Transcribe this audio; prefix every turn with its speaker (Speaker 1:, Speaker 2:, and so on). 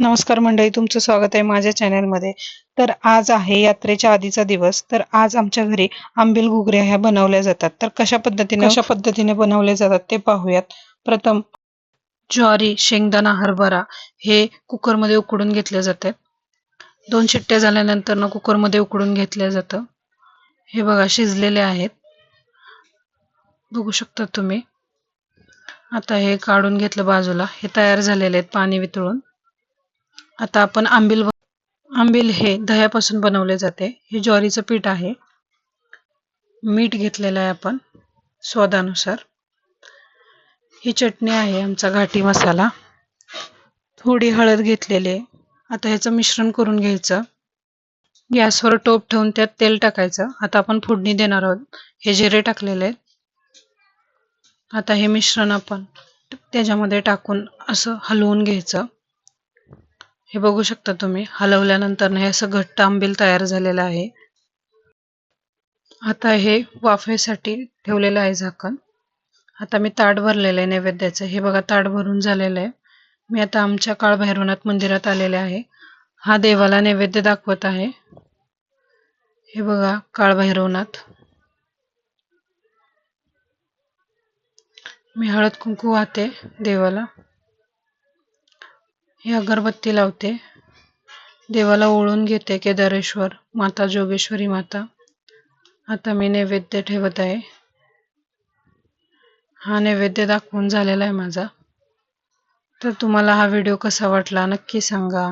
Speaker 1: नमस्कार मंडळी तुमचं स्वागत आहे माझ्या चॅनलमध्ये. तर आज आहे यात्रेच्या आधीचा दिवस. तर आज आमच्या घरी आंबील घुगऱ्या ह्या बनवल्या जातात. तर कशा पद्धतीने कशा पद्धतीने बनवल्या जातात ते पाहूयात. प्रथम ज्वारी शेंगदाणा हरभरा हे कुकरमध्ये उकडून घेतले जाते. दोन शिट्ट्या झाल्यानंतर ना कुकरमध्ये उकडून घेतलं जातं. हे बघा शिजलेले आहेत. बघू शकता तुम्ही. आता हे काढून घेतलं बाजूला. हे तयार झालेले आहेत पाणी वितळून. आता आपण आंबील आंबील हे दह्यापासून बनवले जाते. हे ज्वारीचं पीठ आहे. मीठ घेतलेलं आहे आपण स्वादानुसार. ही चटणी आहे आमचा घाटी मसाला. थोडी हळद घेतलेली आहे. आता ह्याचं मिश्रण करून घ्यायचं. गॅसवर टोप ठेवून त्यात तेल टाकायचं. आता आपण फोडणी देणार आहोत. हे जिरे टाकलेले आहेत. आता हे मिश्रण आपण त्याच्यामध्ये टाकून असं हलवून घ्यायचं. हे बघू शकता तुम्ही हलवल्यानंतर हे असं घट्ट आंबील तयार झालेलं आहे. आता हे वाफेसाठी ठेवलेलं आहे झाकण. आता मी ताट भरलेलं आहे नैवेद्याचं. हे बघा ताट भरून झालेलं आहे. मी आता आमच्या काळभैरवनाथ मंदिरात आलेले आहे. हा देवाला नैवेद्य दाखवत आहे. हे बघा काळभैरवनाथ. मी हळद कुंकू वाहते देवाला. ही अगरबत्ती लावते. देवाला ओळून घेते केदारेश्वर माता जोगेश्वरी माता. आता मी नैवेद्य ठेवत आहे. हा नैवेद्य दाखवून झालेला आहे माझा. तर तुम्हाला हा व्हिडिओ कसा वाटला नक्की सांगा.